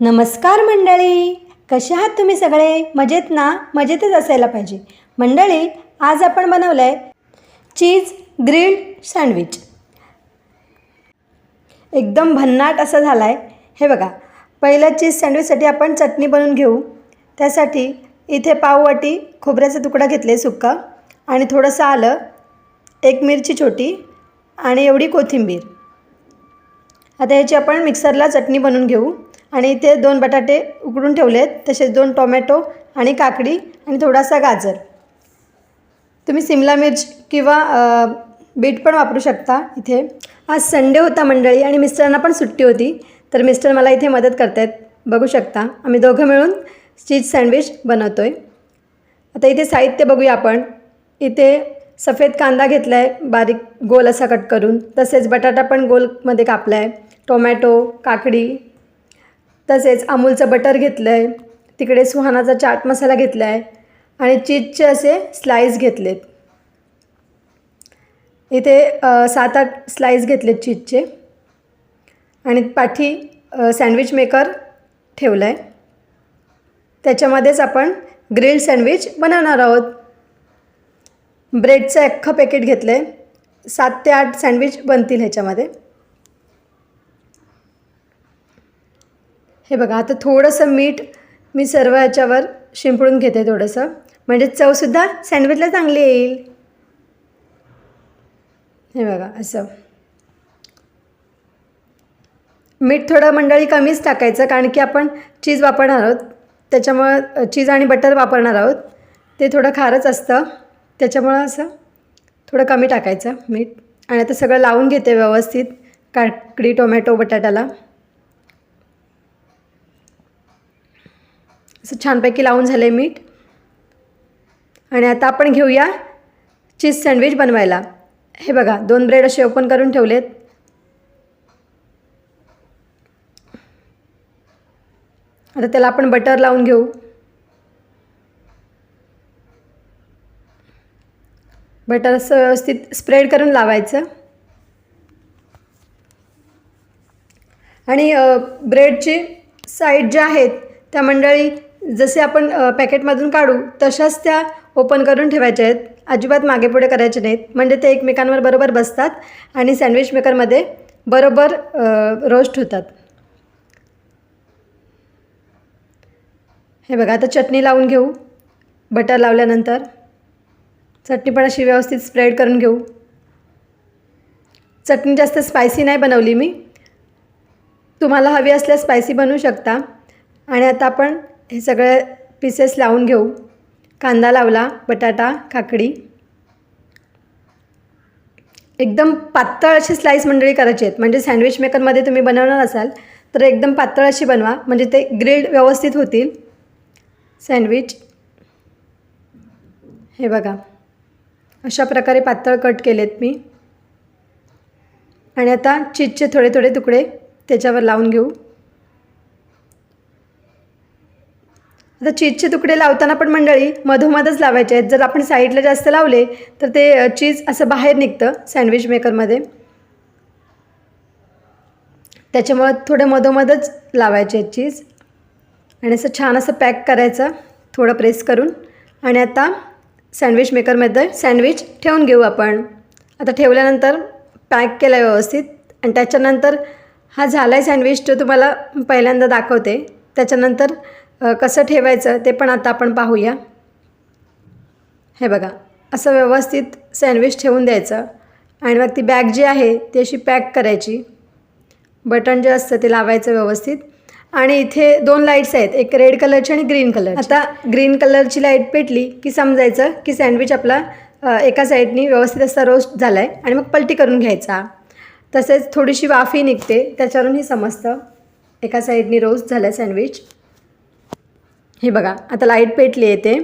नमस्कार मंडळी. कसे आहात तुम्ही सगळे? मजेत ना? मजेतच असायला पाहिजे. मंडळी आज आपण बनवलं आहे चीज ग्रिल्ड सँडविच. एकदम भन्नाट असं झाला आहे हे बघा पहिलं चीज सँडविचसाठी आपण चटणी बनवून घेऊ. त्यासाठी इथे पाववाटी खोबऱ्याचा तुकडा घेतले सुक्का आणि थोडंसं आलं एक मिरची छोटी आणि एवढी कोथिंबीर. आता ह्याची आपण मिक्सरला चटणी बनवून घेऊ. आणि इथे दोन बटाटे उकडून ठेवले आहेत तसेच दोन टोमॅटो आणि काकडी आणि थोडासा गाजर. तुम्ही सिमला मिर्च किंवा बीट पण वापरू शकता इथे. आज संडे होता मंडळी आणि मिस्टरांना पण सुट्टी होती तर मिस्टर मला इथे मदत करत आहेत बघू शकता आम्ही दोघं मिळून चीज सँडविच बनवतो आहे आता इथे साहित्य बघूया आपण. इथे सफेद कांदा घेतला आहे बारीक गोल असा कट करून. तसेच बटाटा पण गोलमध्ये कापला आहे टोमॅटो काकडी तसेच अमूलचं बटर घेतलं आहे तिकडे सुहानाचा चाट मसाला घेतला आहे आणि चीजचे असे स्लाईस घेतलेत. इथे सात आठ स्लाईस घेतलेत चीजचे. आणि पाठी सँडविच मेकर ठेवला आहे त्याच्यामध्येच आपण ग्रिल्ड सँडविच बनवणार आहोत. ब्रेडचं अख्खं पॅकेट घेतलं आहे सात ते आठ सँडविच बनतील ह्याच्यामध्ये. हे बघा आता थोडंसं मीठ मी सर्व ह्याच्यावर शिंपडून घेते थोडंसं. म्हणजे चवसुद्धा सँडविचला चांगली येईल. हे बघा असं. मीठ थोडं मंडळी कमीच टाकायचं कारण की आपण चीज वापरणार आहोत. त्याच्यामुळं चीज आणि बटर वापरणार आहोत. ते थोडं खारच असतं. त्याच्यामुळं असं थोडं कमी टाकायचं मीठ. आणि आता सगळं लावून घेते व्यवस्थित. काकडी टोमॅटो बटाट्याला असं छानपैकी लावून झालं आहे मीठ. आणि आता आपण घेऊया चीज सँडविच बनवायला. हे बघा दोन ब्रेड असे ओपन करून ठेवलेत. आता त्याला आपण बटर लावून घेऊ. बटर असं व्यवस्थित स्प्रेड करून लावायचं. आणि ब्रेडची साईड ज्या आहेत त्या मंडळी जसे आपण पॅकेटमधून काढू तशाच त्या ओपन करून ठेवायच्या आहेत. अजिबात मागे पुढे करायचे नाहीत. म्हणजे ते एकमेकांवर बरोबर बसतात आणि सँडविच मेकरमध्ये बरोबर रोस्ट होतात. हे बघा आता चटणी लावून घेऊ. बटर लावल्यानंतर. चटणी पण अशी व्यवस्थित स्प्रेड करून घेऊ. चटणी जास्त स्पायसी नाही बनवली मी. तुम्हाला हवी असल्यास स्पायसी बनवू शकता. आणि आता आपण हे सगळे पीसेस लावून घेऊ. कांदा लावला बटाटा काकडी. एकदम पातळ अशी स्लाईस मंडळी करायची आहेत. म्हणजे सँडविच मेकरमध्ये तुम्ही बनवणार असाल तर एकदम पातळ अशी बनवा. म्हणजे ते ग्रिल्ड व्यवस्थित होतील. सँडविच हे बघा. अशा प्रकारे पातळ कट केलेत मी. आणि आता चीजचे थोडे थोडे तुकडे त्याच्यावर लावून घेऊ. आता चीजचे तुकडे लावताना पण मंडळी मधोमधच लावायचे आहेत. जर आपण साईडला जास्त लावले तर ते चीज असं बाहेर निघतं सँडविच मेकरमध्ये त्याच्यामुळं थोडे मधोमधच लावायचे आहेत चीज. आणि असं छान असं पॅक करायचं थोडं प्रेस करून. आणि आता सँडविच मेकरमध्ये सँडविच ठेवून घेऊ आपण. आता ठेवल्यानंतर पॅक केलं आहे व्यवस्थित. आणि त्याच्यानंतर हा झाला आहे सँडविच तो तुम्हाला पहिल्यांदा दाखवते. त्याच्यानंतर कसं ठेवायचं ते पण आता आपण पाहूया. हे बघा असं व्यवस्थित सँडविच ठेवून द्यायचं आणि मग ती बॅग जी आहे ती अशी पॅक करायची. बटन जे असतं ते लावायचं व्यवस्थित. आणि इथे दोन लाईट्स आहेत एक रेड कलरची आणि ग्रीन कलर आता ग्रीन कलरची लाइट पेटली की समजायचं की सँडविच आपला एका साईडनी व्यवस्थित असा रोस्ट झाला आहे आणि मग पलटी करून घ्यायचा. तसेच थोडीशी वाफी निघते त्याच्यावरूनही समजतं. एका साईडनी रोस्ट झालं आहे सँडविच हे बघा आता लाइट पेटली आहे ते.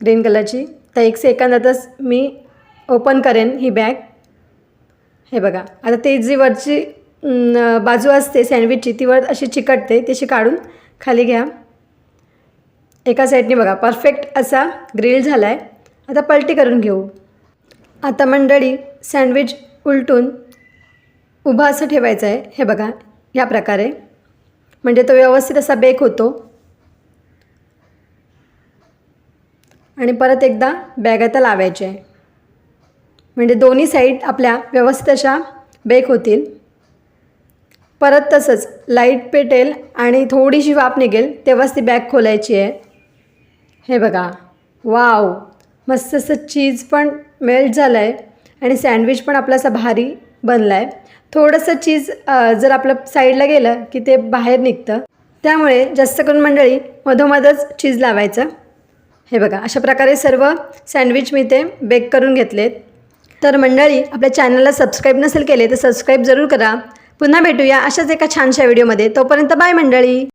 ग्रीन कलरची तर एक सेकंदातच मी ओपन करेन ही बॅग हे बघा आता ते जी वरची बाजू असते सँडविचची ती वर अशी चिकटते तशी काढून खाली घ्या. एका साईडने बघा परफेक्ट असा ग्रिल झाला आहे आता पलटी करून घेऊ. आता मंडळी सँडविच उलटून उभं असं ठेवायचं आहे. हे बघा या प्रकारे. म्हणजे तो व्यवस्थित असा बेक होतो. आणि परत एकदा बॅग आता लावायचे. आहे म्हणजे दोन्ही साईड आपल्या व्यवस्थित अशा बेक होतील. परत तसंच लाइट पेटेल आणि थोडीशी वाफ निघेल तेव्हाच ती बॅग खोलायची आहे. हे बघा. वाव मस्त असं चीज पण मेल्ट झालं आहे आणि सँडविच पण आपला असा भारी बनला आहे थोडंसं चीज जर आपलं साईडला गेलं की ते बाहेर निघतं. त्यामुळे जास्त करून मंडळी मधोमधच चीज लावायचं. हे बघा अशा प्रकारे सर्व सँडविच मी ते बेक करून घेतलेत. तर मंडळी आपल्या चॅनलला सबस्क्राईब नसेल केले तर सबस्क्राईब जरूर करा. पुन्हा भेटूया अशाच एका छानशा व्हिडिओमध्ये तोपर्यंत बाय मंडळी.